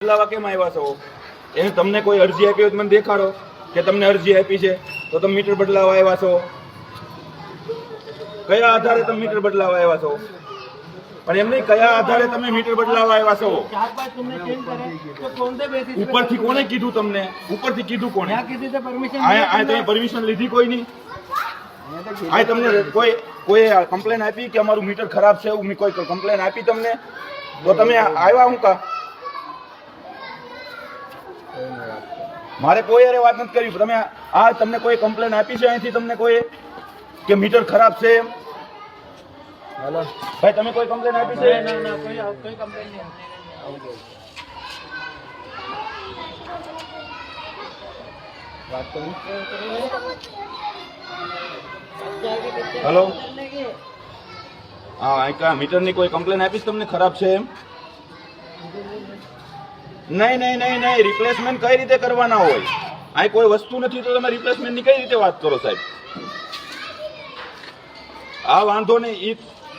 બદલાવા કેમ આવ્યા છો? એને તમને કોઈ અરજી આપી હોય મને દેખાડો કે તમને અરજી આપી છે તો તમે મીટર બદલાવા આવ્યા છો? કયા આધારે તમે મીટર બદલાવા આવ્યા છો? પણ એમ નહીં, કયા આધારે તમે મીટર બદલાવા આવ્યા છો? ઉપરથી કોને કીધું તમને? ઉપરથી કીધું કોને આ તમે પરમિશન લીધી કોઈ નહીં? આ તમને કોઈ કોઈ કમ્પ્લેન આપી કે અમારું મીટર ખરાબ છે, એવું કોઈ કમ્પ્લેન આપી તમને? તો તમે આવ્યા હું કા? મારે કોઈ અરે વાત નથી કરી. તમે આ તમને કોઈ કમ્પ્લેન આપી છે? અહીંથી તમને કોઈ કે મીટર ખરાબ છે એમ? ભાઈ તમે કોઈ કમ્પ્લેન આપી છે? હેલો. હા મીટરની કોઈ કમ્પ્લેન આપીશ તમને? ખરાબ છે એમ? નહીં નહીં નહીં નહીં રિપ્લેસમેન્ટ કઈ રીતે કરવાના હોય? અહીં કોઈ વસ્તુ નથી તો તમે રિપ્લેસમેન્ટની કઈ રીતે વાત કરો સાહેબ? આ વાંધો નહીં ઈ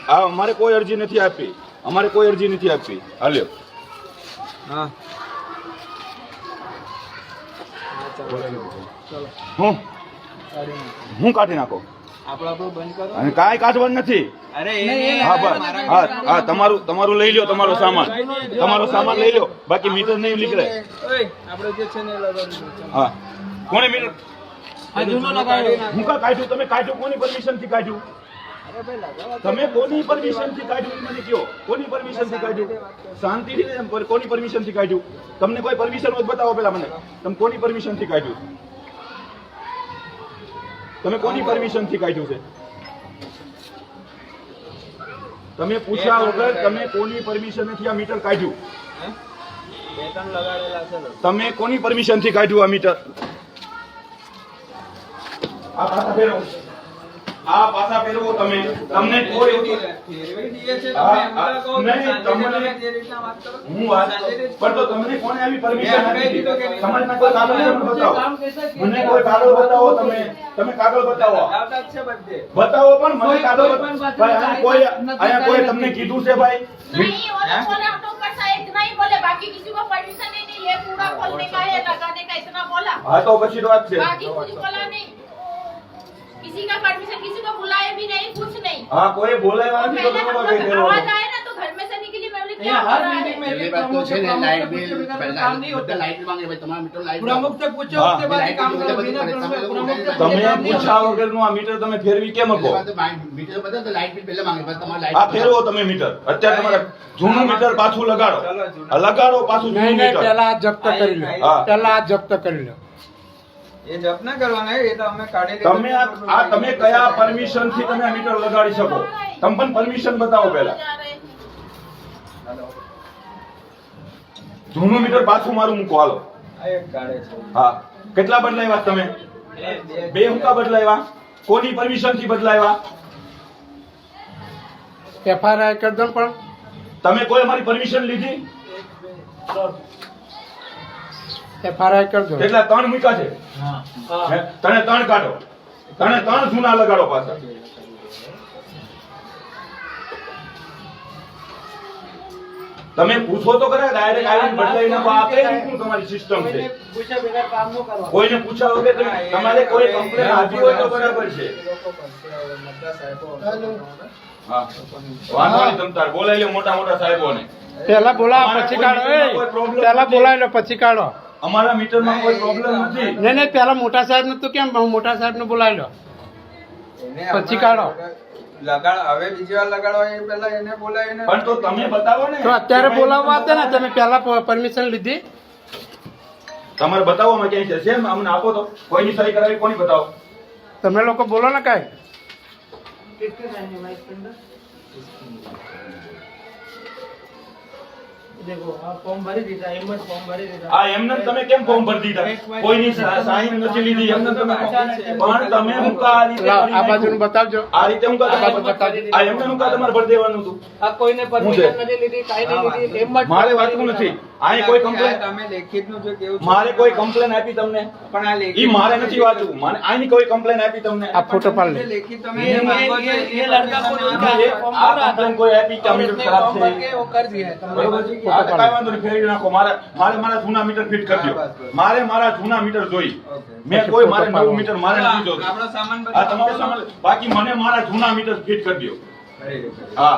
આ અમારે કોઈ અરજી નથી આપી. અમારે કોઈ અરજી નથી આપી. હાલ્યો. હા. હું? હું કાઢી નાખો? અને કાંઈ કાઢવાનું નથી. હા બસ. હા હા તમારું તમારું લઈ લો તમારો સામાન. તમારો સામાન લઈ લો બાકી મીટર નહીં નીકળે. આપણે જે છે ને લગાડી હા. કોને મીટર? હું કા કાઢ્યું તમે કાઢ્યું કોની પરમિશનથી કાઢ્યું અરે ભાઈ લગાવો તમે કોની પરમિશનથી કાઢ્યું મને કયો. કોની પરમિશનથી કાઢ્યું શાંતિ કોની પરમિશનથી કાઢ્યું તમને કોઈ પરમિશન બતાવો પેલા મને. તમે કોની પરમિશનથી કાઢ્યું તમે કોની પરમિશનથી કાઢ્યું છે? તમે પૂછ્યા વગર તમે કોની પરમિશનથી આ મીટર કાઢ્યું? તમે કોની પરમિશનથી કાઢ્યું આ મીટર આ પાછા ફેરવો આ પાછા ફેરવો તમે તમને કોઈ હા, હા, નહીં, તમને- હું વાત કરું. પણ તો તમને કોને આવી પરમિશન આપી દીધી? સમાજના કોઈ કાગળ મને બતાવો મને કોઈ કાગળ બતાવો તમે તમે કાગળ બતાવો બતાવો પણ મને કાગળ બતાવો. ભાઈ અહીંયા કોઈ અહીંયા કોઈ તમને કીધું છે ભાઈ नहीं वो लोग बोले हम लोग का शायद इतना ही बोले बाकी किसी को परमिशन ही नहीं ये पूरा खोलने का है लगाने का इतना बोला હા તો પછી તો વાત છે बाकी कुछ बोला नहीं लोग ફેરવો आवाज आए ना तो घर में से निकली मैं बोली क्या यहाँ हो हर रहा मीटिंग है में એ વાત તો છે ને લાઈટ બિલ પહેલા काम नहीं होता બધા લાઈટ માંગે ભાઈ તમારા મીટર લાઈટ प्रमुख से पूछो हाँ। उसके बाद ही काम लाइट करो बिल बिना तो प्रमुख તમે प्रमुख से લોકો તમે काम नहीं પૂછ્યા होता। વગરનું આ મીટર તમે ફેરવી કેમ શકો મીટર બધા તો લાઈટ બિલ પહેલા માંગે પછી તમારે આ લાઈટ ફેરવો તમે મીટર અત્યારે તમારે જૂનું મીટર પાછું લગાડો આ લગાડો પાછું જૂનું નહીં નહીં મીટર પેલા આ જપ્ત કરી લો હા. પેલા આ જપ્ત કરી લો એ જપ ના તમે આ તમે કયા પરમિશનથી તમે મીટર લગાડી શકો? તમે પણ પરમિશન બતાવો પહેલા. જૂનું મીટર પાછું મારું મૂકો હાલો. હા. કેટલા બદલાવ્યા તમે? બે હુકા બદલાવ્યા? કોની પરમિશનથી બદલાવ્યા એફઆરઆઈ કરદમ પણ. તમે કોઈ અમારી પરમિશન લીધી? એફઆરઆઈ કરજો. કેટલા ત્રણ મૂક્યા છે. તને ત્રણ કાઢો. તને ત્રણ સુના લગાડો પાછા. તમે પૂછો તો ખરા ડાયરેક્ટ આવીને બદલાઈ નાખો આપે શું તમારી સિસ્ટમ છે? કોઈને પૂછ્યા વગર તમારે કોઈ કમ્પ્લેન આપી હોય તો બરાબર છે. હા વાંધો નહીં તમ તાર બોલાવી લે મોટા મોટા સાહેબોને. પેલા બોલાવો પછી કાઢો. પહેલા. બોલાવી લો પછી કાઢો. અમારા મીટરમાં કોઈ પ્રોબ્લેમ નથી. નહીં નહીં પેલા મોટા સાહેબ ને તો કેમ? મોટા સાહેબ ને બોલાવી લો પછી કાઢો. લગાડ હવે બીજી વાર લગાડો એ પહેલા એને બોલાવીને પણ તો તમે બતાવો ને તો અત્યારે બોલાવવા હતા ને તમે પહેલા પરમિશન લીધી? તમારે બતાવો માં ક્યાંય છે સેમ અમને આપો તો. કોઈની સહી કરાવી કોની બતાવો? તમે લોકો બોલો ને કાંઈ. મારે વાતનું નથી. કોઈ કમ્પ્લેન મારે કોઈ કમ્પ્લેન આપી તમને? પણ આ લેખિત ઈ મારે નથી વાંચવું. મને આની કોઈ કમ્પ્લેન આપી તમને? આ ફોટો પાડ લેખિત કોઈ આપી ખરાબ છે? મારે મારા જૂના મીટર ફિટ કરજો મારે મારા જૂના મીટર જોઈ. મેં કોઈ મારે નવું મીટર મારે તમારો સામાન બાકી મને મારા જૂના મીટર ફિટ કરજો હા.